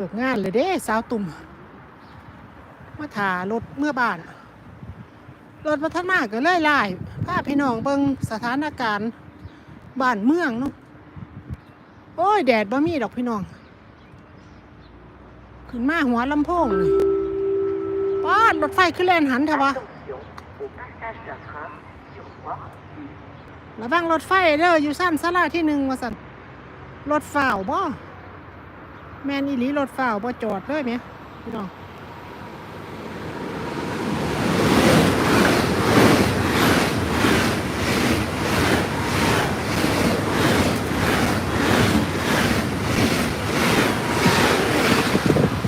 เลิกงานเลยเด้สาวตุ่มมาถารถเมื่อบ้าน รถมาทันมากก็เลยไล่พาพี่น้องเบิงสถานการณ์บ้านเมืองเนาะโอ้ย แดดบ่มีดอกพี่น้อง ขึ้นมาหัวลำโพงเลยป้าดรถไฟขึ้นแลนหันเถอะวะระวังรถไฟเด้ออยู่สั้นสลาที่หนึ่งว่าสันรถฝ่าวบ่ แมนอีหลีรถฝ่าวบ่จอดเลยไหมพี่น้อง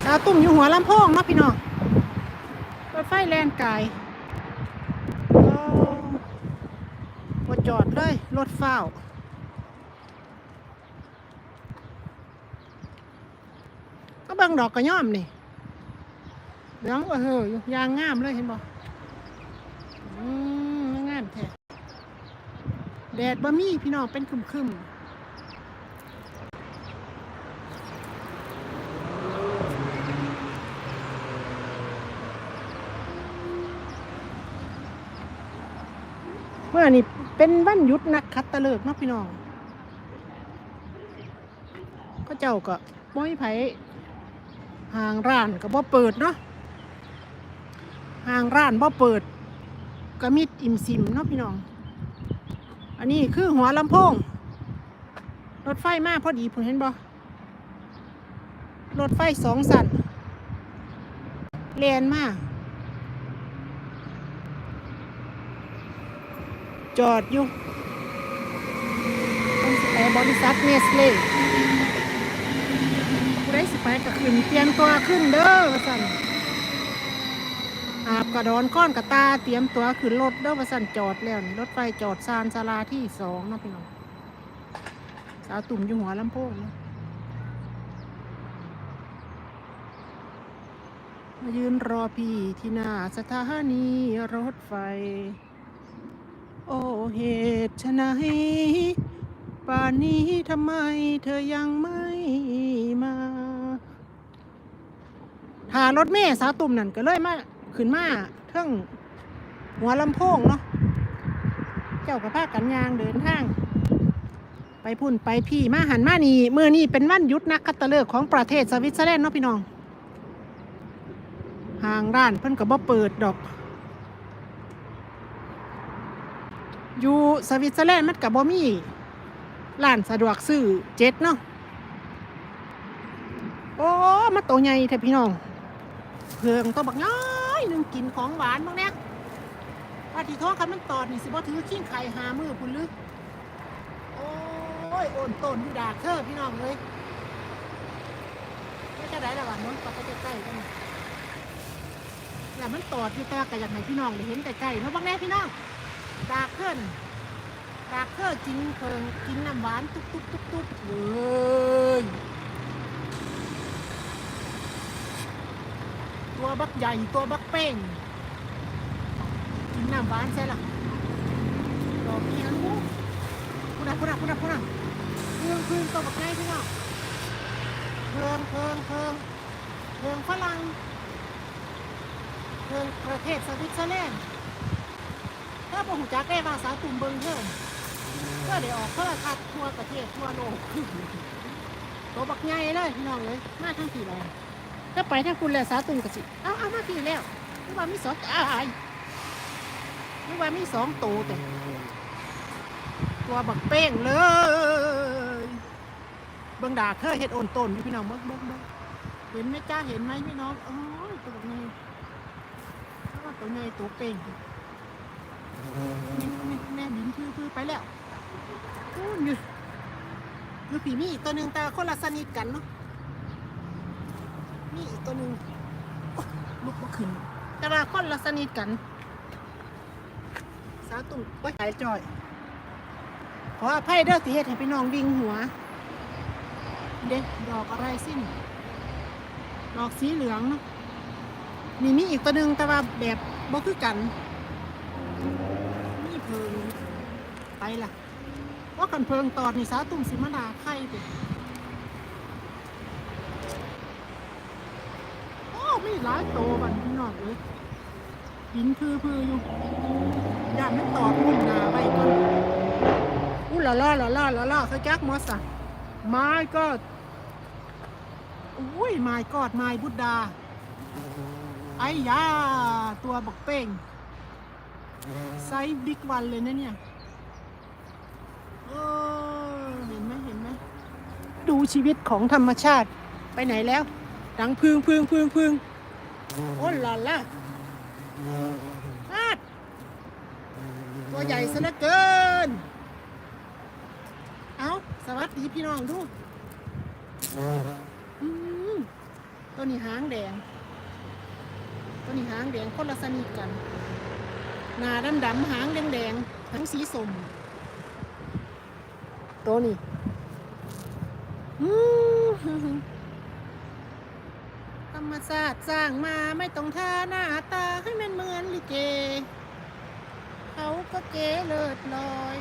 สาตุ่มอยู่หัวลำโพงเนาะพี่น้องรถไฟแลนไกลโอ้บ่จอดเลย รถเฝ่าว ก็เบิ่งดอกกระย่อมนี่เหลืองเออยู่ยางงามเลยเห็นบ่อืมงามแท้แดดบ่มีพี่น้องเป็นครึมๆเมื่อนี่เป็นวันหยุดนักขัตฤกษ์เนาะพี่น้องก็เจ้าก็บ่มีไผ ห่างร้านก็บ่เปิดเนาะห่างร้านบ่เปิดก็มิดอิ่มซิมเนาะพี่น้อง อันนี้คือหัวลำโพง รถไฟมาพอดีผมเห็นบ่รถไฟสองสันเลนมาก จอดอยู่ตรงสแตบริษัทเนสเล่ ไปก็ขึ้นเตรียมตัวขึ้นเด้อสั่นอาบกระดอนก้อนกระตาเตรียมตัวขึ้นรถเด้อสั่นจอดแล้วนี่รถไฟจอดซานซาลาที่สองนาะพี่น้องสาวตุ่มอยู่หัวลำโพงนะมายืนรอพี่ที่หน้าสถานีรถไฟ โอ้เหตุไฉนป่านนี้ทำไมเธอยังไม่มา หารถเมย์สาวตุ่มนั่นก็เลยมาขึ้นมาเทิงหัวลำโพงเนาะเจ้ากับพากันยางเดินทาง ไปพุ่นไปพี่มาหันมานี่มือนี่เป็นวันยุดนักคัตฤกษ์ของประเทศสวิตเซอร์แลนด์เนาะพี่น้องห่างร้านเพิ่นก็บ่เปิดดอก อยู่สวิตเซอร์แลนด์มันกับบ่มีร้านสะดวกซื้อเจ็ดเนาะโอ้มาโตใหญ่แท้พี่น้อง เพิงตัวบักน้อยหนึ่งกินของหวานบ้างเนี่ยว่าทีท้องคันมันตอดนี่สิบ่ถือขี้งไข่หามือคุณลึกโอ้ยโอนต้นอยู่ดากเธอพี่น้องเลยไม่จะได้ระหว่างนั้นก็ไปใกล้ๆกันแล้วมันตอดอยู่แต่ว่าก็อยากให้พี่น้องได้เห็นใกล้ๆเนาะบ้างแน่พี่น้องดากเพิ่นดากเพิ่นกินเพิงกินน้ำหวานตุ๊บตุ๊บตุ๊บตุ๊บเลย ตัวบักใหญ่ตัวบักเป้งกินน้ำหวานใช่ละดอกนี้นะลูกพูดนะพูดนะพูดนะพูดนะเพื่องเพื่งตัวบักไงพี่น้องเพิงเพิงเพิงเพิงฝรั่งเพิงประเทศสวิตเซอร์แลนด์ถ้าผมจักได้ภาษาตุ่มเบิงเพิ่มก็เดี๋ยวออกเพื่อทัดทั่วประเทศทั่วโลกตัวบักใหญ่เลยพี่น้องเลยมาทั้งสี่เลย ถ้าไปทั้งคุณแหลสาตุ่มกสิเอาเอามาพี่แล้วนึกว่ามีสองอายนึกว่ามีสองตัวแต่ตัวบักเป้งเลยบิงดาเคยเห็ดโอนต้นอยู่พี่น้องเบิ้งเบิ้งเบิ้งเห็นไหมจ้าเห็นไหมพี่น้องโอ้ยตัวบักใหญ่อ้ตัวใหญ่ตัวเป้งแม่บินคือคือไปแล้วโอ้ยคือผีมีตัวหนึ่งแต่คนละสนิทกันเนาะ มีอีกตัวหนึ่งโอ๊ยลุกมาขึ้น แต่ว่าคนละสนิทกัน สาวตุ่มไว้หายจ่อย ขออภัยเด้อสิเฮ็ดให้พี่น้องวิ่งหัว เด็กดอกอะไรสิ้น ดอกสีเหลืองเนาะนี่มีอีกตัวหนึ่งแต่ว่าแบบบ่คือกันนี่เพิงไปล่ะว่ากันเพิงตอดนี่สาตุ่มสิมาดาไข่ไหลายโตบันพี่น้องเอ้ยหินคือพืออยู่ย่านมันตอดหุ่นหนาไว้ก่อนอู้ละล่าละล่าละล่าเขาจักมอสอะไม้ก็อุ้ยไม้กอดไม้บุดดาไอ้ยาตัวบักเป้งไซส์บิ๊กวันเลยนะเนี่ยเออเห็นไหมเห็นไหมดูชีวิตของธรรมชาติไปไหนแล้วดังพึ่งพึ่งพึ่งพึ่ง โอ้ล่ะล่ะอาดตัวใหญ่ซะเหลือเกิน เอาสวัสดีพี่น้องดูอืมตัวนี้หางแดง ตัวนี้หางแดงคนละสนิทกัน หน้าดำดำหางแดงแดงหางสีส้มตัวนี้อืม รมศาสตร์สร้างมาไม่ต้องทาหน้าตาให้มันเหมือนลิเก เขาก็เก๋เลิศลอย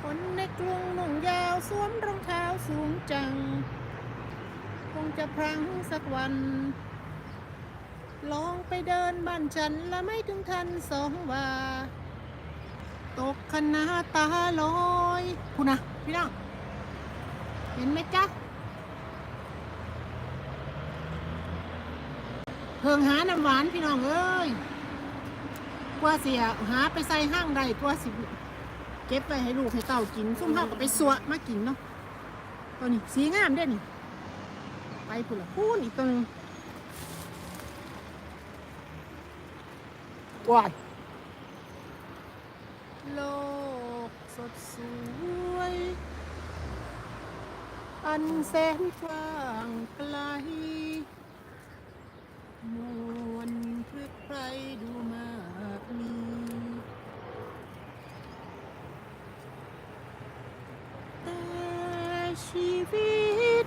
คนในกรุงหนุ่งยาวสวมรองเท้าสูงจัง คงจะพลังสักวัน ลองไปเดินบ้านฉันและไม่ถึงทันสองว่าตกคณะตาลอย คุณนะพี่น้องเห็นไหมจ๊ะ เพิ่งหาน้ำหวานพี่น้องเอ้ยกว่าเสียหาไปใส่ห้างใดกว่าสิเก็บไปให้ลูกให้เต่ากินซุ่มเฮาก็ไปสัวมากินเนาะตัวนี้สีงามเด้อนี่ไปพุ่นละพูนอีกตัวหนึงว้ายโลกสดสวย อันแสนกว้างไกล มวลพฤกไพรดูมากมีแต่ชีวิต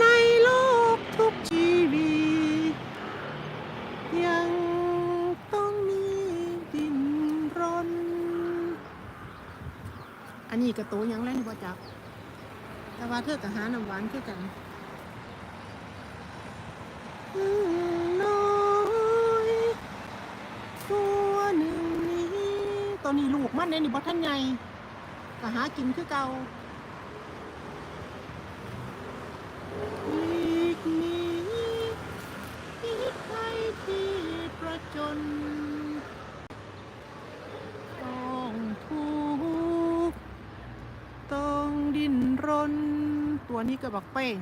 ในโลกทุกชีวิต ยังต้องมีดินรน อันนี้กระโตยังเล่นบ่จัก แต่ว่าเธอกับหาน้ำหวานคือกันอืม น้อยตัวหนึ่งนี้ตอนนี้ลูกมันเนี่ยนี่บ่ทันใหญ่ก็หากินคือเก่าอีกนี้อีกไปที่ประจนต้องทุกข์ต้องดิ้นรน ตัวนี้ก็บักเป้ง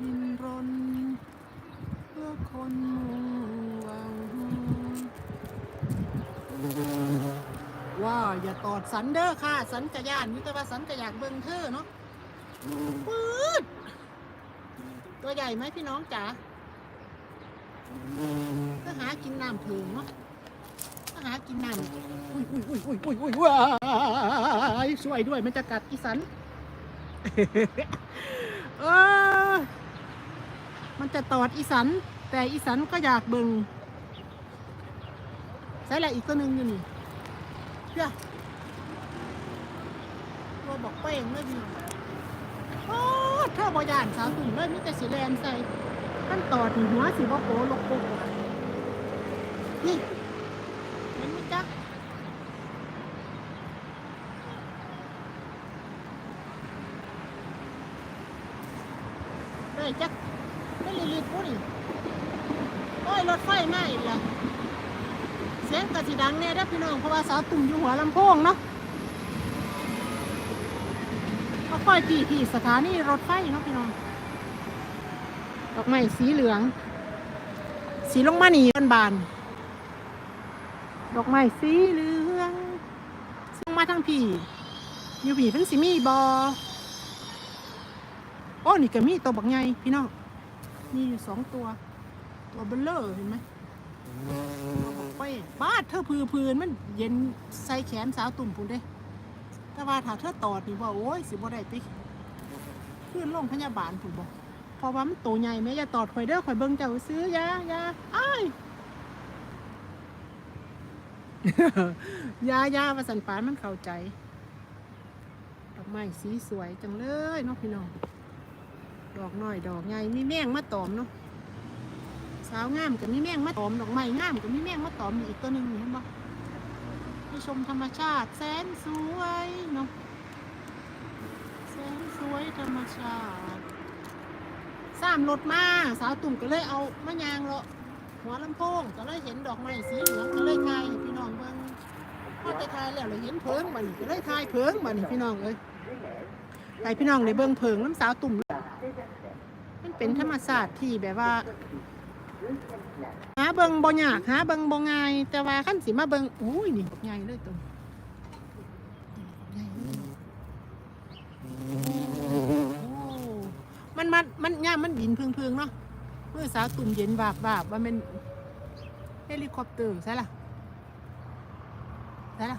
ดิ้นรน เพื่อคนมุ่งหวังว่าอย่าตอด สันเด้อค่ะ สันกระยานนี่แต่ว่าสันกระอยากเบิ่งเธอเนาะปื๊ดตัวใหญ่ไหมพี่น้องจ๋าก็หากินน้ำเพิงเนาะหากินน้ำอุ้ยอุ้ยอุ้ยอุ้ยอุ้ยอุ้ยว้ายช่วยด้วยมันจะกัดอีสันเออมันจะตอดอีสัน แต่อีสันก็อยากเบิงใส่ละอีกตัวหนึ่งอยู่นี่เพื่อ ตัวบอกเป้งเลยพี่น้องโอ้ถ้าบอย่านสาวตุ่มเลยมีแต่สีแลนใส่ขั้นตอนหัวสีบอโปลกโปกนี่เห็นไหมจ๊ะได้จักไม่รีบๆพูดนี่โอ้ยรถไฟมาอีกแล้วเสียงกระสีดังเนี่ยเด้พี่น้องเพราะว่าสาวตุ่มอยู่หัวลำโพงเนาะ ก็ค่อยที่ที่สถานีรถไฟเนาะพี่น้องดอกไม้สีเหลือง สีลงมาหนีบานดอกไม้สีเหลืองส่งมาทางพี่อยู่พี่เพิ่งสิมีบอโอ้นี่ก็มีตัวบักใหญ่พี่น้องมีอยู่สองตัว ตัวเบลเลอร์เห็นไหมตัวบักไปบาดเธอพือพืนมันเย็นใส่แขนสาวตุ่มปุ่นเด้ แต่ว่าถ้าเธอตอดนี่ว่าโอ้ยสิบ่ได้ไปขึ้นโรงพยาบาลปุ่นบอกเพราะว่ามันตัวใหญ่แม่อย่าตอดข่อยเด้อข่อยเบิ่งเจ้าซื้อยายาอ้ายยายาว่าสันปานมันเข้าใจดอกไม้สีสวยจังเลยเนาะพี่น้องดอกน้อยดอกใหญ่มีแมงมาตอมเนาะสาวงามกับมีแมงมาตอมดอกไม้งามกับมีแมงมาตอมอีกตัวหนึ่งเห็นปะให้ ชมธรรมชาติแสนสวยเนาะแสนสวยธรรมชาติสามรถมาสาวตุ่มก็เลยเอามะยางเลาะหัวลำโพงก็เลยเห็นดอกไม้สีเหลืองก็เลยทายพี่น้องเบิ่งพอแต่ทายแล้วเราเห็นเพิงบันก็เลยทายเพิงบันพี่น้องเอ้ยไปพี่น้องในเบิงเพิงน้ำสาวตุ่มมันเป็นธรรมศาตร์ที่แบบว่า เบิงบ่ยากหาเบิงบ่ง่ายแต่ว่าขั้นสิมาเบิงอุ้ยนี่ใหญ่เลยตัวใหญ่เลยโอ้มันมันมันย่ามันบินพึงๆเนาะเมื่อสาวตุ่มเย็นบาบบาบว่ามันเฮลิคอปเตอร์ใช่ล่ะใช่ล่ะ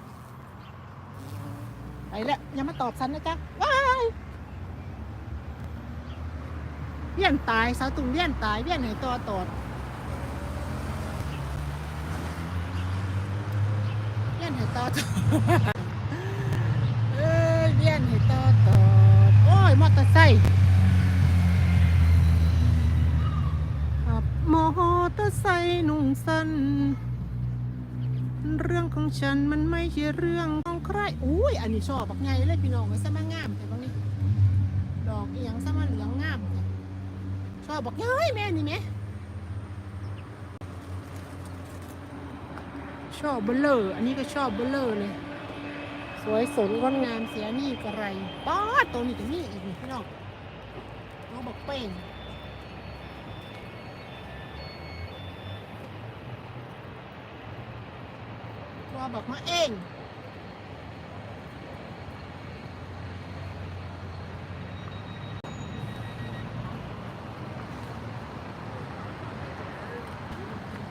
ไปแล้วอย่ามาตอบฉันนะจ๊ะว้ายเวียนตายสาวตุ่มเวียนตายเวียนไหนตัวตอดเวีย นไหนตัวตอเอ้ยเวียนไหนตัวตอดโอ้ยมอเตอร์ไซค์ขับมอเตอร์ไซค์นุ่งสั้นเรื่องของฉันมันไม่ใช่เรื่องของใครอุ้ยอันนี้ชอบบักไงเลยพี่น้องไอ้สมางามแต่บางนี้ดอกเอียงสมาเหลืองงามชอบบักไงแม่นี่แม่ ชอบเบลเลอร์อันนี้ก็ชอบเบลเลอร์เลย สวยสดงดงามเสียนี่กระไรป้าตัวนี้ก็นี่อีกนี่พี่น้องน้องบอกเป้งตัวบอกมาเอง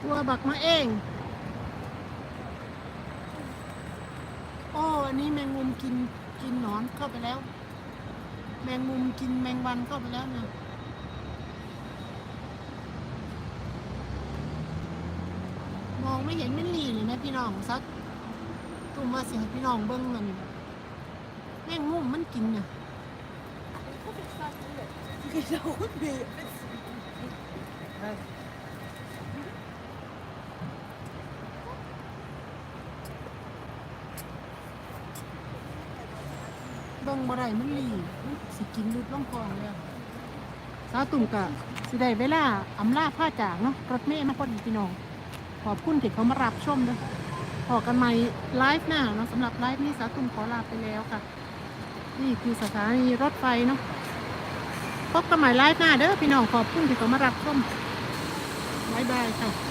ตัวบักมาเองโอ้อันนี้แมงมุม กินกินหนอนเข้าไปแล้ว แมงมุมกินแมงวันเข้าไปแล้วนะมองไม่เห็นไม่หลีเลยนะพี่น้องซักตุ่มว่าเสียพี่น้องเบิ้งมันแมงมุมมันกินน่ะเบิ่ งบ่ได้มันหลีมันสิกินลุดล่องคอแล้วสาวตุ่มกะสิได้เวลาอำลาผ้าจากเนาะรถเมย์มาพอดีพี่น้อง ขอบคุณที่เขามารับชมด้วยพอกันใหม่ไลฟ์หน้าเนาะสำหรับไลฟ์นี้สาวตุ่มขอลาไปแล้วค่ะ นี่คือสถานีรถไฟเนาะพบกันใหม่ไลฟ์หน้าเด้อพี่น้องขอบคุณที่เขามารับชมบ๊ายบายค่ะ